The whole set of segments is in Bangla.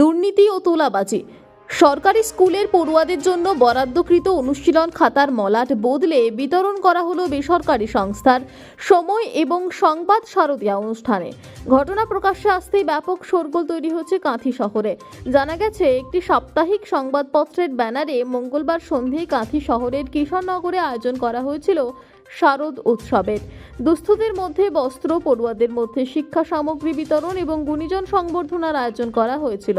দুর্নীতি ও তোলাবাজি। সরকারি স্কুলের পড়ুয়াদের জন্য বরাদ্দকৃত অনুশীলন খাতার মলাট বদলে বিতরণ করা হলো বেসরকারি সংস্থার সময় এবং সংবাদ শারদীয়া অনুষ্ঠানে। ঘটনা প্রকাশ্যে আসতেই ব্যাপক শোরগোল তৈরি হচ্ছে কাঁথি শহরে। জানা গেছে, একটি সাপ্তাহিক সংবাদপত্রের ব্যানারে মঙ্গলবার সন্ধ্যে কাঁথি শহরের কিশোরনগরে আয়োজন করা হয়েছিল শারদ উৎসবের। দুস্থদের মধ্যে বস্ত্র, পড়ুয়াদের মধ্যে শিক্ষা সামগ্রী বিতরণ এবং গুণীজন সংবর্ধনার আয়োজন করা হয়েছিল।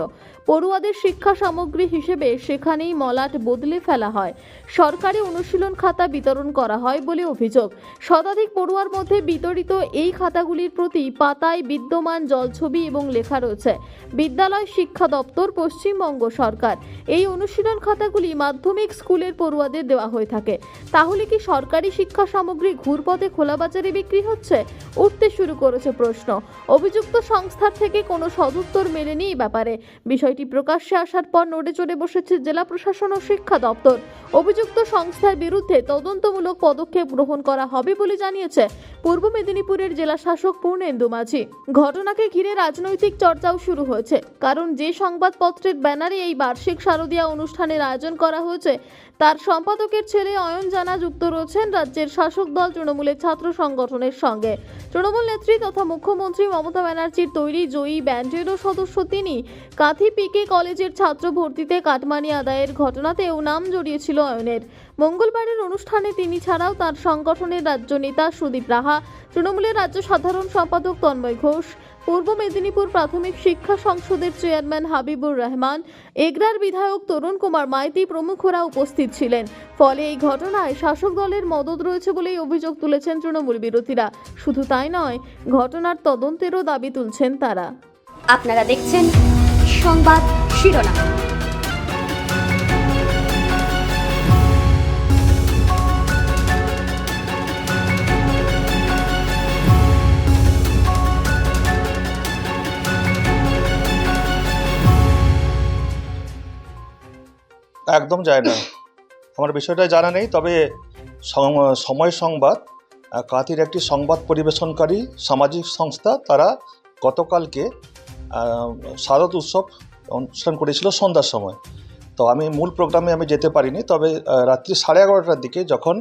পড়ুয়াদের শিক্ষা সামগ্রী হিসেবে সেখানেই মলাট বদলে ফেলা হয়। সরকারি অনুশীলন খাতা বিতরণ করা হয় বলে অভিযোগ। শতাধিক পড়ুয়ার মধ্যে বিতরিত এই খাতাগুলির প্রতি পাতায় বিদ্যমান জলছবি এবং লেখা রয়েছে, বিদ্যালয় শিক্ষা দপ্তর, পশ্চিমবঙ্গ সরকার। এই অনুশীলন খাতাগুলি মাধ্যমিক স্কুলের পড়ুয়াদের দেওয়া হয়ে থাকে। তাহলে কি সরকারি শিক্ষা সামগ্রী ঘুরপথে খোলা বাজারে বিক্রি হচ্ছে। উঠতে শুরু করেছে প্রশ্ন। অভিযুক্ত সংস্থার থেকে কোনো সদুত্তর মেলেনি এই ব্যাপারে। বিষয়টি প্রকাশ্যে আসার পর নড়ে চড়ে বসেছে জেলা প্রশাসন ও শিক্ষা দপ্তর। অভিযুক্ত সংস্থার বিরুদ্ধে তদন্তমূলক পদক্ষেপ গ্রহণ করা হবে বলে জানিয়েছে পূর্ব মেদিনীপুরের জেলা শাসক পূর্ণেন্দু মাঝি। ঘটনাকে ঘিরে রাজনৈতিক চর্চাও শুরু হয়েছে। কারণ যে সংবাদপত্রের ব্যানারে এই বার্ষিক শারদীয়া অনুষ্ঠানের আয়োজন করা হয়েছে, তার সম্পাদকের ছেলে অয়ন জানা যুক্ত রয়েছেন রাজ্যের শাসক দল তৃণমূলের ছাত্র সংগঠনের সঙ্গে। তৃণমূল নেত্রী তথা মুখ্যমন্ত্রী মমতা ব্যানার্জির তৈরি জয়ী ব্যান্ডেরও সদস্য তিনি। কাঁথি পিকে কলেজের ছাত্র ভর্তিতে কাটমানি আদায়ের ঘটনাতেও নাম জড়িয়েছিল অয়নের। মঙ্গলবারের অনুষ্ঠানে তিনি ছাড়াও তার সংগঠনের রাজ্য নেতা সুদীপ রাহা তৃণমূলের রাজ্য সাধারণ সম্পাদক তন্ময় ঘোষ, পূর্ব মেদিনীপুর প্রাথমিক শিক্ষা সংসদের চেয়ারম্যান হাবিবুর রহমান, এগরার বিধায়ক তরুণ কুমার মাইতি প্রমুখরা উপস্থিত ছিলেন। ফলে এই ঘটনায় শাসক দলের মদত রয়েছে বলেই অভিযোগ তুলেছেন তৃণমূল বিরোধীরা। শুধু তাই নয়, ঘটনার তদন্তেরও দাবি তুলছেন তারা। আপনারা দেখছেন সংবাদ শিরোনাম। একদম যায় না। আমার বিষয়টা জানা নেই, তবে সময় সংবাদ কাতির একটি সংবাদ পরিবেশনকারী সামাজিক সংস্থা, তারা গতকালকে শারদ উৎসব অনুষ্ঠান করেছিল সন্ধ্যার সময়। তো আমি মূল প্রোগ্রামে আমি যেতে পারিনি, তবে রাত্রি সাড়ে এগারোটার দিকে যখন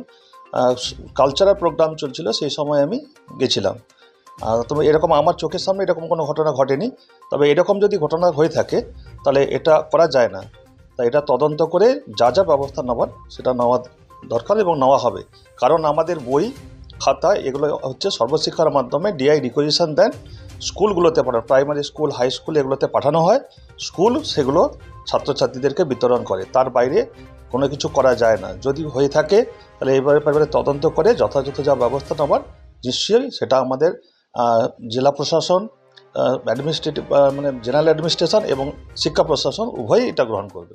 কালচারাল প্রোগ্রাম চলছিল, সেই সময় আমি গেছিলাম। তবে এরকম আমার চোখের সামনে এরকম কোনো ঘটনা ঘটেনি, তবে এরকম যদি ঘটনা হয়ে থাকে, তাহলে এটা করা যায় না। তাই এটা তদন্ত করে যা যা ব্যবস্থা নেওয়ার সেটা নেওয়া দরকার এবং নেওয়া হবে। কারণ আমাদের বই, খাতা এগুলো হচ্ছে সর্বশিক্ষার মাধ্যমে ডিআই রিকোজিশন দেন স্কুলগুলোতে পাঠানো প্রাইমারি স্কুল হাই স্কুল এগুলোতে পাঠানো হয়। স্কুল সেগুলো ছাত্রছাত্রীদেরকে বিতরণ করে। তার বাইরে কোনো কিছু করা যায় না। যদি হয়ে থাকে, তাহলে এই ব্যাপারে তদন্ত করে যথাযথ যা ব্যবস্থা নেওয়ার নিশ্চয়ই সেটা আমাদের জেলা প্রশাসন অ্যাডমিনিস্ট্রেটিভ মানে জেনারেল অ্যাডমিনিস্ট্রেশন এবং শিক্ষা প্রশাসন উভয়ই এটা গ্রহণ করবে।